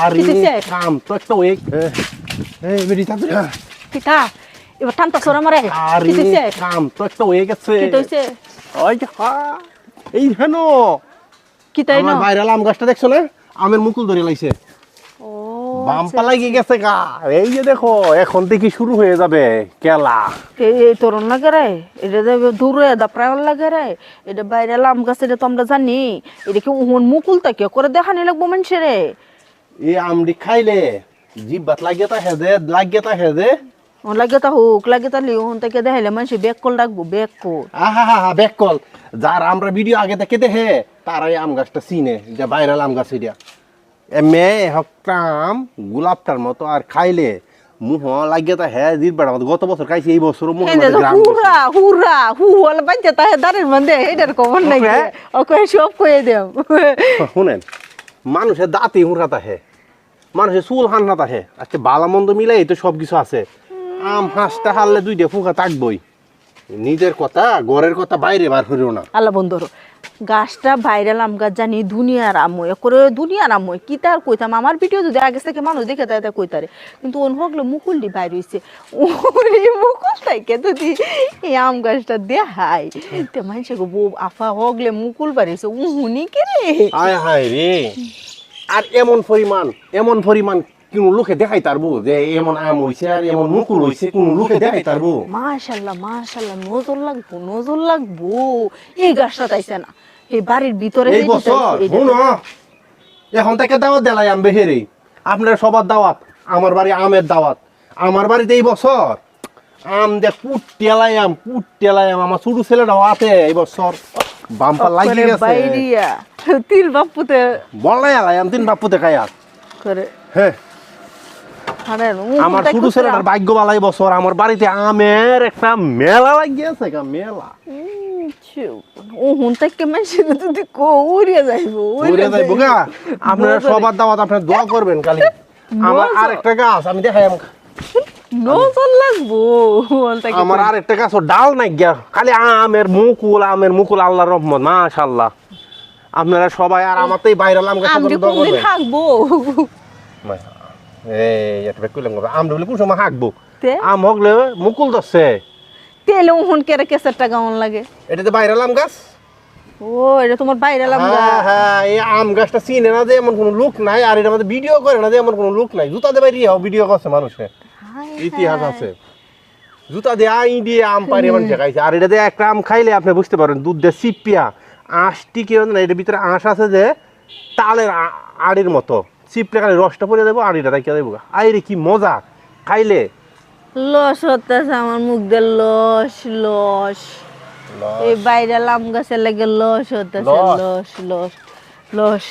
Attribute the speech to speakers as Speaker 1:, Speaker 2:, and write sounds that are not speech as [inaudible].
Speaker 1: আরে
Speaker 2: কি দিছে?
Speaker 1: কাম তো একটা ওই এই বেরি তাতে
Speaker 2: কিতা এবার টানতা সরা মারে
Speaker 1: আরে
Speaker 2: কি দিছে
Speaker 1: কাম তো একটা হয়ে গেছে
Speaker 2: কি হইছে
Speaker 1: ওই যে হা, এই হেন
Speaker 2: কি তাই না
Speaker 1: আমার বাইরে আম গাছটা দেখছ না আমের মুকুল ধরে লাইছে
Speaker 2: ও
Speaker 1: বাম্পা লাগিয়ে গেছে গা এই যে দেখো এখন থেকে শুরু হয়ে যাবে কেলা
Speaker 2: এই এই তোরন লাগে রে এটা দূরে দা প্রায় লাগে রে এটা বাইরে লাম গাছ এটা তো আমরা জানি এটা কি উহন মুকুল তাকে করে দেখানি লাগবো মানুষের
Speaker 1: এই আমডি খাইলে জিব্বাত লাগিয়ে তা হেদে লাগিয়ে তা হেদে
Speaker 2: ও লাগে তা হোক লাগে তা লি উহন তাকে দেখাইলে মানুষ ব্যাক কল রাখব ব্যাক কল।
Speaker 1: আহা হা হা ব্যাক কল। যার আমরা ভিডিও আগে থেকে দেখে তারাই আম গাছটা চিনে যে ভাইরাল আম গাছ এটা। এমে হকাম গোলাপটার মতো আর খাইলে মুহ লাগিয়ে তা হ্যাঁ দিরবার আমাদের গত বছর খাইছি এই বছর মুহ
Speaker 2: হুরা হুরা হু হল বাচ্চা তাহে দাঁড়ের মধ্যে এটার খবর নাই
Speaker 1: হ্যাঁ।
Speaker 2: ও কয়ে সব কয়ে দেব
Speaker 1: শুনেন মানুষের দাঁতে হুঁড়াত আহে মানুষের চুল হান্নাত আহে আজকে বালা মন্দ মিলাই তো সব কিছু আছে। আম হাঁসটা হারলে দুইটা ফুকা থাকবই। নিজের কথা ঘরের কথা বাইরে বার করিও না।
Speaker 2: আল্লাহ বন্ধুর গাছটা ভাইরাল আম গাছ জানি দুনিয়ার আময় করে দুনিয়ার আময় কি তার কইতাম? আমার ভিডিও যদি আগে থেকে মানুষ দেখে তাই তা কইতারে। কিন্তু অন হগলে মুকুল দি বাইর হইছে। ওরে মুকুল তাইকে যদি এই আম গাছটা দেখাই তে মানুষে গো বউ আফা হগলে মুকুল বাড়িছে উহুনি কে রে?
Speaker 1: আয় হায় রে। আর এমন পরিমাণ এমন পরিমাণ কোন লোকে দেখাই তারবো যে এমন আম হইছে আর এমন মুকুল হইছে কোন লোকে দেখাই তারবো।
Speaker 2: মাশাল্লাহ মাশাল্লাহ নজর লাগবো নজর লাগবো। এই গাছটা তাইছে না এই বাড়ির ভিতরে
Speaker 1: এই বছর শুনো। এখন থেকে দাওয়াত দেলাই আম বেহেরে আপনার সবার দাওয়াত আমার বাড়ি আমের দাওয়াত। আমার বাড়িতে এই বছর আম দেখ পুট টেলাই আম পুট টেলাই আম আমার ছোট ছেলেটাও আছে এই বছর। বাম্পা লাগিয়ে গেছে।
Speaker 2: বাইরিয়া। [laughs] তিল বাপুতে
Speaker 1: বলাই আলাই আম তিন বাপুতে আর।
Speaker 2: করে
Speaker 1: হ্যাঁ
Speaker 2: আরে
Speaker 1: আমার ছোট ছেলেটার ভাগ্য বালাই বছর। আমার বাড়িতে আমের একটা মেলা লাগিয়েছে গা মেলা। আপনারা সবার দাওয়াত আপনারা দোয়া করবেন কালি [laughs] আমার। আরেকটা গাছ আমি দেখাই
Speaker 2: নজর লাগবো
Speaker 1: আমার আর একটা গাছ ডাল নাই গিয়া। খালি আমের মুকুল আমের মুকুল আল্লাহ রহমত মাশাল্লাহ আপনারা সবাই আর এই বাইরে আম গাছ
Speaker 2: আমি থাকব
Speaker 1: এই বেক কইলাম আম বলে কোন সময় হাঁকবো? আম হগলে মুকুল দছে
Speaker 2: তেলে হুন কেরে কেসের টাকা অন লাগে।
Speaker 1: এটা তো বাইরে আম গাছ?
Speaker 2: ও এটা তোমার বাইরে লাম
Speaker 1: হ্যাঁ হ্যাঁ এই আম গাছটা চিনে না যে এমন কোনো লোক নাই আর এটা মধ্যে ভিডিও করে না যে এমন কোনো লোক নাই। জুতা দিয়ে বাইরে ভিডিও করছে মানুষে। ইতিহাস আছে। জুতা দিয়ে আই দিয়ে আম পারি মানুষ খাইছে আর এটা দিয়ে একটা আম খাইলে আপনি বুঝতে পারেন দুধ দিয়ে চিপিয়া আঁশটি কি না এটার ভিতরে আঁশ আছে যে তালের আড়ির মতো। চিপলে খালি রসটা পরে দেবো আড়িটা রাখিয়া দেবো। আইরে কি মজা খাইলে।
Speaker 2: লস হতেছে আমার মুখ দিয়ে লস লস। এই বাইরে লাম গাছের লাগে লস হতেছে? Loss loss loss.